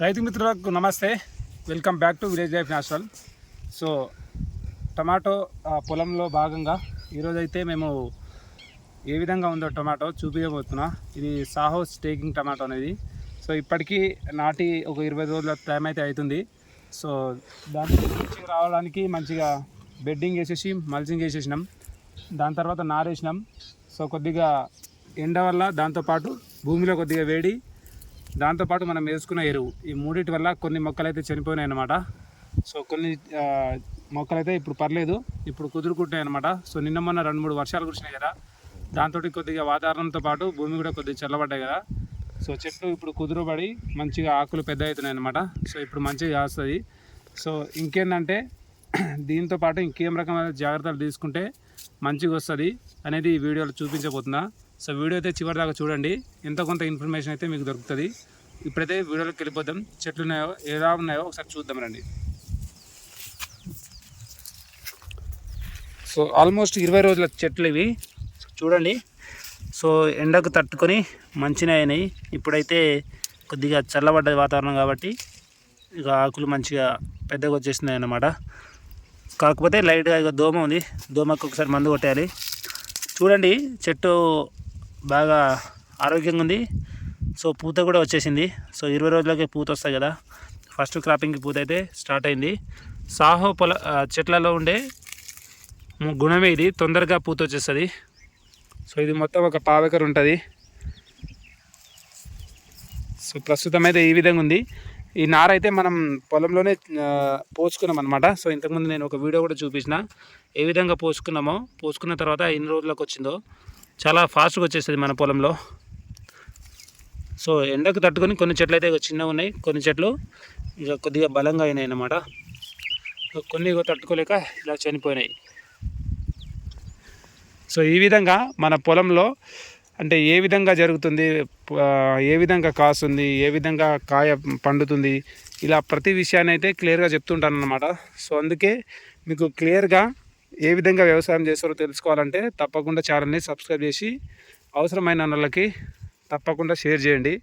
రైతు మిత్రులకు నమస్తే. Welcome back to village life national so tomato పొలంలో భాగంగా ఈరోజైతే మేము ఏ విధంగా ఉందో టమాటో చూపించబోతున్నా ఇది సాహో స్టేకింగ్ టమాటో అనేది. సో ఇప్పటికీ నాటి ఒక ఇరవై రోజుల టైం అయితే అవుతుంది. సో దాన్ని మంచిగా రావడానికి మంచిగా బెడ్డింగ్ వేసేసి మల్చింగ్ వేసేసినాం. దాని తర్వాత నారేసినాం. సో కొద్దిగా ఎండ వల్ల దాంతోపాటు భూమిలో కొద్దిగా వేడి దాంతోపాటు మనం వేసుకున్న ఎరువు. ఈ మూడింటి వల్ల కొన్ని మొక్కలు అయితే చనిపోయినాయి అన్నమాట. సో కొన్ని మొక్కలైతే మొక్కలు అయితే ఇప్పుడు పర్లేదు ఇప్పుడు కుదురుకుంటాయి అనమాట సో నిన్న మొన్న రెండు మూడు వర్షాలు కురిసినాయి కదా దాంతో కొద్దిగా వాతావరణంతో పాటు భూమి కూడా కొద్దిగా చల్లబడ్డాయి కదా. సో చెట్లు ఇప్పుడు కుదురుబడి మంచిగా ఆకులు పెద్ద అవుతున్నాయి అనమాట సో ఇప్పుడు మంచిగా కాస్తుంది సో ఇంకేంటంటే దీంతో పాటు ఇంకేం రకమైన జాగ్రత్తలు తీసుకుంటే మంచిగా వస్తుంది అనేది ఈ వీడియోలో చూపించబోతున్నా. సో వీడియో అయితే చివరి దాకా చూడండి. ఎంత కొంత ఇన్ఫర్మేషన్ అయితే మీకు దొరుకుతుంది. ఇప్పుడైతే వీడియోలోకి వెళ్ళిపోదాం. చెట్లు ఉన్నాయో ఎలా ఉన్నాయో ఒకసారి చూద్దాం రండి. సో ఆల్మోస్ట్ ఇరవై రోజుల చెట్లు ఇవి. చూడండి. సో ఎండకు తట్టుకొని మంచిగా అయినాయి. ఇప్పుడైతే కొద్దిగా చల్లబడ్డ వాతావరణం కాబట్టి ఇక ఆకులు మంచిగా పెద్దగా వచ్చేసినాయి అన్నమాట. కాకపోతే లైట్గా ఇక దోమ ఉంది. దోమకు ఒకసారి మందు కొట్టేయాలి. చూడండి చెట్టు బాగా ఆరోగ్యంగా ఉంది. సో పూత కూడా వచ్చేసింది. సో ఇరవై రోజులకే పూత వస్తాయి కదా. ఫస్ట్ క్రాపింగ్కి పూత అయితే స్టార్ట్ అయింది. సాహో పొల చెట్లలో ఉండే గుణమే ఇది. తొందరగా పూత వచ్చేస్తుంది. సో ఇది మొత్తం ఒక పావెకర్ ఉంటుంది. సో ప్రస్తుతం అయితే ఈ విధంగా ఉంది. ఈ నార అయితే మనం పొలంలోనే పోసుకున్నాం అనమాట సో ఇంతకుముందు నేను ఒక వీడియో కూడా చూపించిన. ఏ విధంగా పోసుకున్నామో పోసుకున్న తర్వాత ఎన్ని రోజులకు వచ్చిందో. చాలా ఫాస్ట్గా వచ్చేస్తుంది మన పొలంలో. సో ఎండకు తట్టుకొని కొన్ని చెట్లు అయితే చిన్నగా ఉన్నాయి. కొన్ని చెట్లు ఇక కొద్దిగా బలంగా అయినాయి అన్నమాట. కొన్ని తట్టుకోలేక ఇలా చనిపోయినాయి. సో ఈ విధంగా మన పొలంలో అంటే ఏ విధంగా జరుగుతుంది? ఏ విధంగా కాస్తుంది? ఏ విధంగా కాయ పండుతుంది? ఇలా ప్రతి విషయాన్ని అయితే క్లియర్గా చెప్తుంటాను అనమాట సో అందుకే మీకు క్లియర్గా ఏ విధంగా వ్యవసాయం చేస్తారో తెలుసుకోవాలంటే తప్పకుండా ఛానల్ని సబ్స్క్రైబ్ చేసి అవసరమైన వాళ్ళకి తప్పకుండా షేర్ చేయండి.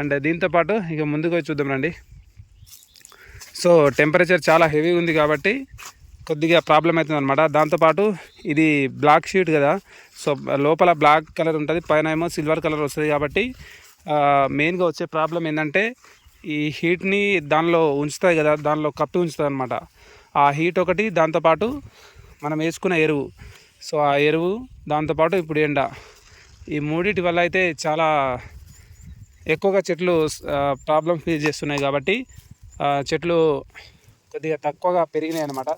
అండ్ దీంతోపాటు ఇక ముందుకు చూద్దాం రండి. సో టెంపరేచర్ చాలా హెవీగా ఉంది కాబట్టి కొద్దిగా ప్రాబ్లం అవుతుంది అనమాట దాంతోపాటు ఇది బ్లాక్ షీట్ కదా. సో లోపల బ్లాక్ కలర్ ఉంటుంది పైన ఏమో సిల్వర్ కలర్ వస్తుంది కాబట్టి మెయిన్గా వచ్చే ప్రాబ్లం ఏంటంటే ఈ హీట్ని దానిలో ఉంచుతాయి కదా దానిలో కప్పి ఉంచుతుంది అనమాట ఆ హీట్ ఒకటి దాంతోపాటు మనం వేసుకున్న ఎరువు. సో ఆ ఎరువు దాంతోపాటు ఇప్పుడు ఎండ. ఈ మూడిటి వల్ల అయితే చాలా ఎక్కువగా చెట్లు ప్రాబ్లం ఫేస్ చేస్తున్నాయి కాబట్టి చెట్లు కొద్దిగా తక్కువగా పెరిగినాయి అనమాట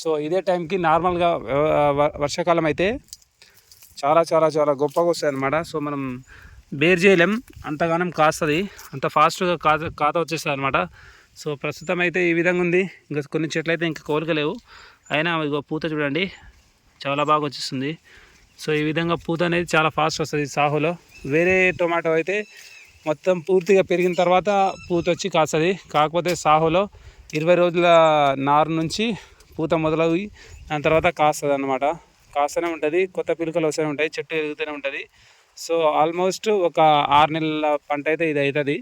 సో ఇదే టైంకి నార్మల్గా వర్షాకాలం అయితే చాలా చాలా చాలా గొప్పగా వస్తాయి అనమాట సో మనం బేర్ చేయలేం. అంతగానం కాస్తుంది. అంత ఫాస్ట్గా కాత కాత వచ్చేస్తుంది అనమాట సో ప్రస్తుతం అయితే ఈ విధంగా ఉంది. ఇంకా కొన్ని చెట్లు అయితే ఇంకా కోలుకలేవు. అయినా ఇగో పూత చూడండి. చాలా బాగా వచ్చేస్తుంది. సో ఈ విధంగా పూత అనేది చాలా ఫాస్ట్ వస్తుంది సాహోలో. వేరే టొమాటో అయితే మొత్తం పూర్తిగా పెరిగిన తర్వాత పూత వచ్చి కాస్తుంది. కాకపోతే సాహోలో ఇరవై రోజుల నారు నుంచి పూత మొదలవి దాని తర్వాత కాస్తుంది అనమాట కాస్తూనే ఉంటుంది కొత్త పిలుకలు వస్తూనే ఉంటాయి చెట్టు ఎదుగుతూనే ఉంటుంది. సో ఆల్మోస్ట్ ఒక ఆరు నెలల పంట అయితే ఇది అవుతుంది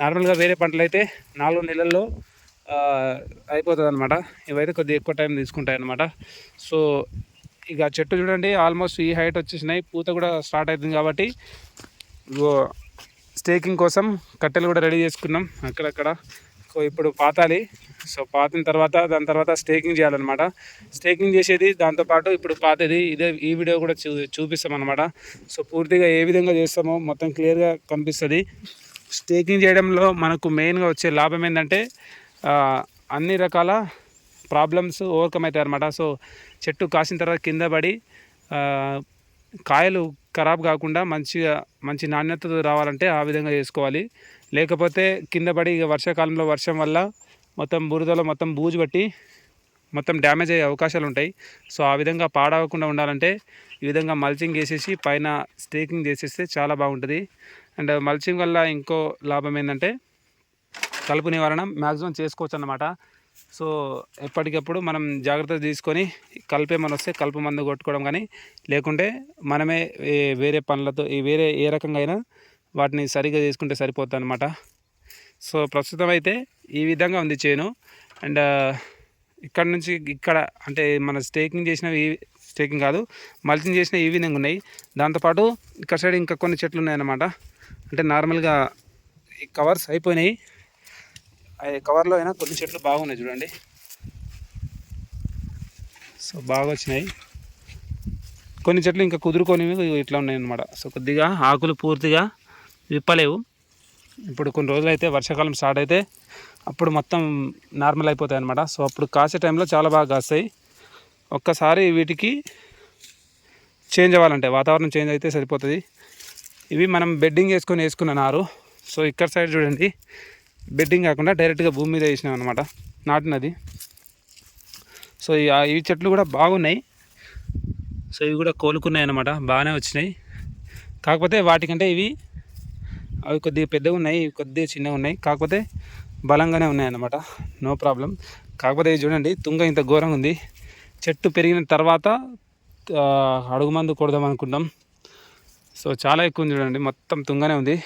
నార్మల్గా వేరే పంటలు అయితే నాలుగు నెలల్లో అయిపోతుంది అనమాట ఇవైతే కొద్దిగా ఎక్కువ టైం తీసుకుంటాయి అనమాట సో ఇక చెట్టు చూడండి ఆల్మోస్ట్ ఈ హైట్ వచ్చేసినాయి. పూత కూడా స్టార్ట్ అవుతుంది కాబట్టి స్టేకింగ్ కోసం కట్టెలు కూడా రెడీ చేసుకున్నాం అక్కడక్కడ. సో ఇప్పుడు పాతాలి. సో పాతిన తర్వాత దాని తర్వాత స్టేకింగ్ చేయాలన్నమాట. స్టేకింగ్ చేసేది దాంతోపాటు ఇప్పుడు పాతది ఇదే ఈ వీడియో కూడా చూ చూపిస్తాం అనమాట సో పూర్తిగా ఏ విధంగా చేస్తామో మొత్తం క్లియర్గా కనిపిస్తుంది. స్టేకింగ్ చేయడంలో మనకు మెయిన్గా వచ్చే లాభం ఏంటంటే అన్ని రకాల ప్రాబ్లమ్స్ ఓవర్కమ్ అవుతాయి అనమాట సో చెట్టు కాసిన తర్వాత కింద పడి కాయలు ఖరాబ్ కాకుండా మంచిగా మంచి నాణ్యత రావాలంటే ఆ విధంగా చేసుకోవాలి. లేకపోతే కింద పడి ఇక వర్షాకాలంలో వర్షం వల్ల మొత్తం బురదలో మొత్తం బూజు పట్టి మొత్తం డ్యామేజ్ అయ్యే అవకాశాలు ఉంటాయి. సో ఆ విధంగా పాడవకుండా ఉండాలంటే ఈ విధంగా మల్చింగ్ వేసేసి పైన స్టేకింగ్ చేసేస్తే చాలా బాగుంటుంది. అండ్ మల్చింగ్ వల్ల ఇంకో లాభం ఏంటంటే కలుపు నివారణ మ్యాక్సిమం చేసుకోవచ్చు అన్నమాట సో ఎప్పటికప్పుడు మనం జాగ్రత్త తీసుకొని కలిపే ఏమైనా వస్తే కలుపు మందు కొట్టుకోవడం కానీ లేకుంటే మనమే వేరే పనులతో వేరే ఏ రకంగా అయినా వాటిని సరిగ్గా చేసుకుంటే సరిపోతుంది అనమాట సో ప్రస్తుతం అయితే ఈ విధంగా ఉంది చేను. అండ్ ఇక్కడ నుంచి ఇక్కడ అంటే మన స్టేకింగ్ చేసినవి స్టేకింగ్ కాదు మల్చింగ్ చేసిన ఈ విధంగా ఉన్నాయి. దాంతోపాటు ఇక్కడ సైడ్ ఇంకా కొన్ని చెట్లు ఉన్నాయన్నమాట. అంటే నార్మల్గా ఈ కవర్స్ అయిపోయినాయి. కవర్లో అయినా కొన్ని చెట్లు బాగున్నాయి చూడండి. సో బాగా వచ్చినాయి. కొన్ని చెట్లు ఇంకా కుదురుకొని ఇట్లా ఉన్నాయి అన్నమాట సో కొద్దిగా ఆకులు పూర్తిగా విప్పలేవు. ఇప్పుడు కొన్ని రోజులు అయితే వర్షాకాలం స్టార్ట్ అయితే అప్పుడు మొత్తం నార్మల్ అయిపోతాయి అనమాట సో అప్పుడు కాసే టైంలో చాలా బాగా కాస్తాయి. ఒక్కసారి వీటికి చేంజ్ అవ్వాలంటే వాతావరణం చేంజ్ అయితే సరిపోతుంది. ఇవి మనం బెడ్డింగ్ వేసుకొని వేసుకున్న నారు. సో ఇక్కడ సైడ్ చూడండి. బెడ్డింగ్ కాకుండా డైరెక్ట్గా భూమి మీద వేసినాం అనమాట నాటినది. సో ఈ చెట్లు కూడా బాగున్నాయి. సో ఇవి కూడా కోలుకున్నాయి అనమాట బాగానే వచ్చినాయి. కాకపోతే వాటికంటే ఇవి అవి కొద్దిగా పెద్దగా ఉన్నాయి ఇవి కొద్దిగా చిన్నగా ఉన్నాయి. కాకపోతే బలంగానే ఉన్నాయి అన్నమాట నో ప్రాబ్లం. కాకపోతే ఇవి చూడండి తుంగ ఇంత ఘోరంగా ఉంది. చెట్టు పెరిగిన తర్వాత అడుగు మందు కొడదాం అనుకుంటాం సో చాలా ఎక్కువ ఉంది చూడండి మొత్తం తుంగనే ఉంది.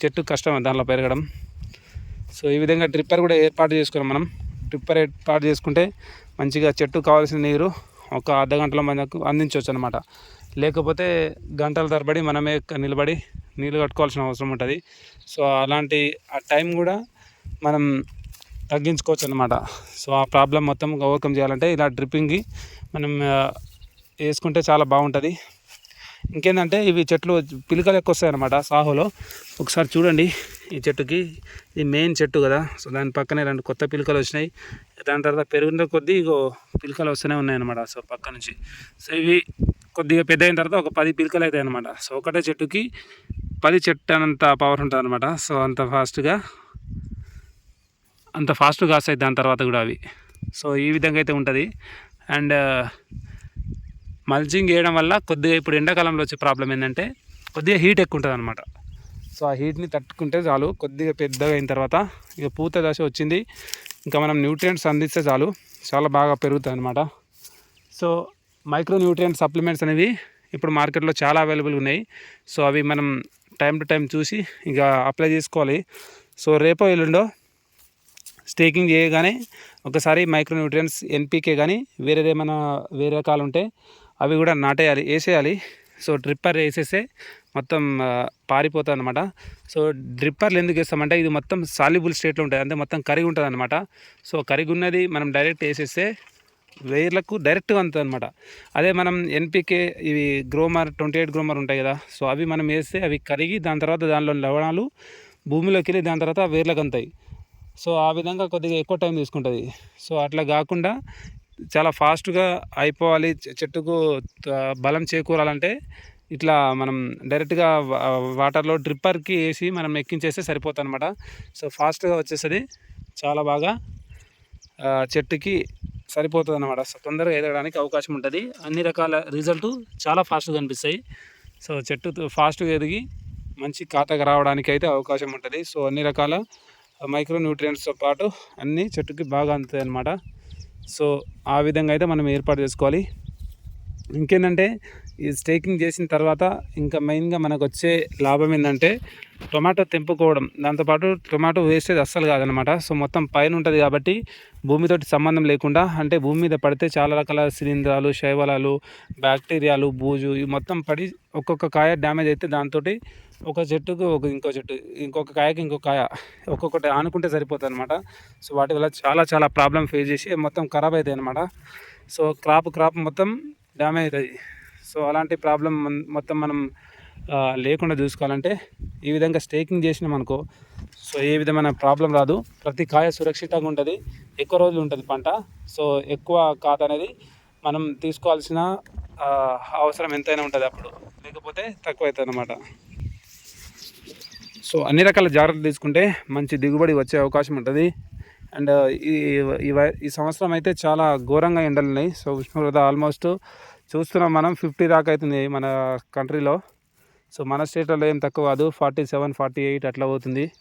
చెట్టు కష్టం దానిలో పెరగడం. సో ఈ విధంగా డ్రిప్పర్ కూడా ఏర్పాటు చేసుకున్నాం మనం. డ్రిప్పర్ ఏర్పాటు చేసుకుంటే మంచిగా చెట్టు కావాల్సిన నీరు ఒక అర్ధ గంటలో మనకు అందించవచ్చు అనమాట లేకపోతే గంటల తరబడి మనమే నిలబడి నీళ్ళు కట్టుకోవాల్సిన అవసరం ఉంటుంది. సో అలాంటి ఆ టైం కూడా మనం తగ్గించుకోవచ్చు అనమాట సో ఆ ప్రాబ్లం మొత్తం ఓవర్కమ్ చేయాలంటే ఇలా డ్రిప్పింగ్కి మనం వేసుకుంటే చాలా బాగుంటుంది. ఇంకేంటంటే ఇవి చెట్లు పిలకలు ఎక్కువ వస్తాయి అనమాట సాహోలో. ఒకసారి చూడండి. ఈ చెట్టుకి ఇది మెయిన్ చెట్టు కదా. సో దాని పక్కనే రెండు కొత్త పిలకలు వచ్చినాయి. దాని తర్వాత పెరిగిన కొద్దీ ఇగో పిలకలు వస్తూనే ఉన్నాయి అనమాట సో పక్క నుంచి. సో ఇవి కొద్దిగా పెద్ద అయిన తర్వాత ఒక పది పిలకలు అవుతాయి అనమాట సో ఒకటే చెట్టుకి పది చెట్టు అంత పవర్ ఉంటుంది అనమాట సో అంత ఫాస్ట్గా అంత ఫాస్ట్గా కాస్తాయి దాని తర్వాత కూడా అవి. సో ఈ విధంగా అయితే ఉంటుంది. అండ్ మల్చింగ్ వేయడం వల్ల కొద్దిగా ఇప్పుడు ఎండాకాలంలో వచ్చే ప్రాబ్లం ఏంటంటే కొద్దిగా హీట్ ఎక్కువ ఉంటుంది అనమాట సో ఆ హీట్ని తట్టుకుంటే చాలు. కొద్దిగా పెద్దగా అయిన తర్వాత ఇక పూత దశ వచ్చింది. ఇంకా మనం న్యూట్రియంట్స్ అందిస్తే చాలు. చాలా బాగా పెరుగుతాయి అనమాట సో మైక్రో న్యూట్రియంట్ సప్లిమెంట్స్ అనేవి ఇప్పుడు మార్కెట్లో చాలా అవైలబుల్ ఉన్నాయి. సో అవి మనం టైం టు టైం చూసి ఇక అప్లై చేసుకోవాలి. సో రేపో ఎల్లుండో స్టేకింగ్ చేయగానే ఒకసారి మైక్రో న్యూట్రియన్స్ ఎన్పీకే కానీ వేరేది ఏమైనా వేరే రకాలు ఉంటే అవి కూడా నాటేయాలి వేసేయాలి. సో డ్రిప్పర్ వేసేస్తే మొత్తం పారిపోతుంది అనమాట సో డ్రిప్పర్లు ఎందుకు వేస్తామంటే ఇది మొత్తం సాల్యుబుల్ స్టేట్లో ఉంటుంది అంటే మొత్తం కరిగి ఉంటుంది అనమాట సో కరిగి ఉన్నది మనం డైరెక్ట్ వేసేస్తే వేర్లకు డైరెక్ట్గా అందుతుంది అనమాట అదే మనం ఎన్పికే ఇవి గ్రోమర్ ట్వంటీ ఎయిట్ గ్రోమర్ ఉంటాయి కదా. సో అవి మనం వేస్తే అవి కరిగి దాని తర్వాత దానిలో లవణాలు భూమిలోకి వెళ్ళి దాని తర్వాత వేర్లకు అంతాయి. సో ఆ విధంగా కొద్దిగా ఎక్కువ టైం తీసుకుంటుంది. సో అట్లా కాకుండా చాలా ఫాస్ట్గా అయిపోవాలి. చెట్టుకు బలం చేకూరాలంటే ఇట్లా మనం డైరెక్ట్గా వాటర్లో డ్రిప్పర్కి వేసి మనం ఎక్కించేస్తే సరిపోతుంది అనమాట సో ఫాస్ట్గా వచ్చేసరి చాలా బాగా చెట్టుకి సరిపోతుంది అనమాట సో తొందరగా ఎదగడానికి అవకాశం ఉంటుంది. అన్ని రకాల రిజల్ట్ చాలా ఫాస్ట్గా కనిపిస్తాయి. సో చెట్టు ఫాస్ట్గా ఎదిగి మంచి ఖాతాకు రావడానికి అయితే అవకాశం ఉంటుంది. సో అన్ని రకాల మైక్రో న్యూట్రియంట్స్తో పాటు అన్నీ చెట్టుకి బాగా అందుతాయి అన్నమాట సో ఆ విధంగా అయితే మనం ఏర్పాటు చేసుకోవాలి. ఇంకేంటంటే ఈ స్టేకింగ్ చేసిన తర్వాత ఇంకా మెయిన్గా మనకు వచ్చే లాభం ఏంటంటే టొమాటో తెంపుకోవడం. దాంతోపాటు టొమాటో వేస్టేజ్ అస్సలు కాదనమాట సో మొత్తం పైన ఉంటుంది కాబట్టి భూమితోటి సంబంధం లేకుండా అంటే భూమి మీద పడితే చాలా రకాల శిలీంధ్రాలు శైవలాలు బ్యాక్టీరియాలు బూజు ఇవి మొత్తం పడి ఒక్కొక్క కాయ డ్యామేజ్ అయితే దాంతో ఒక చెట్టుకు ఒక ఇంకో చెట్టు ఇంకొక కాయకి ఇంకో కాయ ఒక్కొక్కటి ఆనుకుంటే సరిపోతుంది అనమాట సో వాటి వల్ల చాలా చాలా ప్రాబ్లం ఫేస్ చేసి మొత్తం ఖరాబ్ అవుతాయి అనమాట సో క్రాప్ క్రాప్ మొత్తం డ్యామేజ్ అవుతుంది సో అలాంటి ప్రాబ్లం మొత్తం మనం లేకుండా చూసుకోవాలంటే ఈ విధంగా స్టేకింగ్ చేసినాం అనుకో సో ఏ విధమైన ప్రాబ్లం రాదు. ప్రతి కాయ సురక్షితంగా ఉంటుంది ఎక్కువ రోజులు ఉంటుంది పంట. సో ఎక్కువ కాత అనేది మనం తీసుకోవాల్సిన అవసరం ఎంతైనా ఉంటుంది అప్పుడు. లేకపోతే తక్కువ అవుతుంది అనమాట సో అన్ని రకాల జాగ్రత్తలు తీసుకుంటే మంచి దిగుబడి వచ్చే అవకాశం ఉంటుంది. అండ్ ఈ ఈ వై- ఈ సంవత్సరం అయితే చాలా ఘోరంగా ఎండలు ఉన్నాయి. సో ఉష్ణోగ్రత ఆల్మోస్ట్ చూస్తున్నాం మనం ఫిఫ్టీ దాకా అవుతుంది మన కంట్రీలో. సో మన స్టేట్లో ఏం తక్కువ కాదు ఫార్టీ సెవెన్ ఫార్టీ ఎయిట్ అట్లా పోతుంది.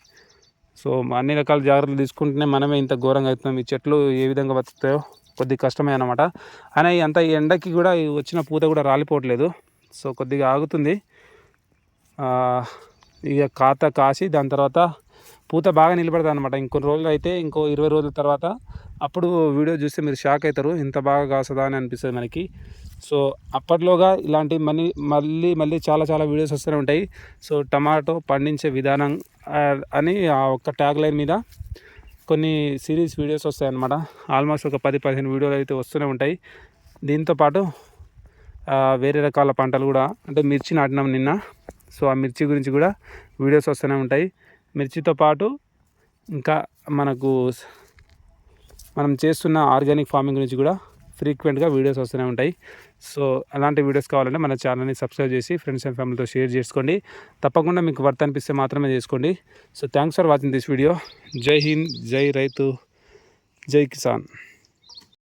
సో అన్ని రకాల జాగ్రత్తలు తీసుకుంటేనే మనమే ఇంత ఘోరంగా అవుతున్నాం. ఈ చెట్లు ఏ విధంగా బతుకుతాయో కొద్దిగా కష్టమే అనమాట అయినా అంత ఈ ఎండకి కూడా వచ్చిన పూత కూడా రాలిపోవట్లేదు. సో కొద్దిగా ఆగుతుంది. ఇక కాత కాసి దాని తర్వాత పూత బాగా నిలబడుతుంది అనమాట ఇంకొన్ని రోజులు అయితే ఇంకో ఇరవై రోజుల తర్వాత అప్పుడు వీడియో చూస్తే మీరు షాక్ అవుతారు. ఇంత బాగా కాస్తుందా అని అనిపిస్తుంది మనకి. సో అప్పట్లోగా ఇలాంటి మనీ మళ్ళీ మళ్ళీ చాలా చాలా వీడియోస్ వస్తూనే ఉంటాయి. సో టమాటో పండించే విధానం అని ఆ ఒక్క ట్యాగ్ లైన్ మీద కొన్ని సిరీస్ వీడియోస్ వస్తాయన్నమాట ఆల్మోస్ట్ ఒక పది పదిహేను వీడియోలు అయితే వస్తూనే ఉంటాయి. దీంతోపాటు వేరే రకాల పంటలు కూడా అంటే మిర్చి నాటినాం నిన్న. సో ఆ మిర్చి గురించి కూడా వీడియోస్ వస్తూనే ఉంటాయి. మిర్చితో పాటు ఇంకా మనకు మనం చేస్తున్న ఆర్గానిక్ ఫార్మింగ్ గురించి కూడా ఫ్రీక్వెంట్గా వీడియోస్ వస్తూనే ఉంటాయి. సో అలాంటి వీడియోస్ కావాలంటే మన ఛానల్ని సబ్స్క్రైబ్ చేసి ఫ్రెండ్స్ అండ్ ఫ్యామిలీతో షేర్ చేసుకోండి. తప్పకుండా మీకు వర్త్ అనిపిస్తే మాత్రమే చేసుకోండి. So thanks for watching this video. జై హింద్ జై రైతు జై కిసాన్.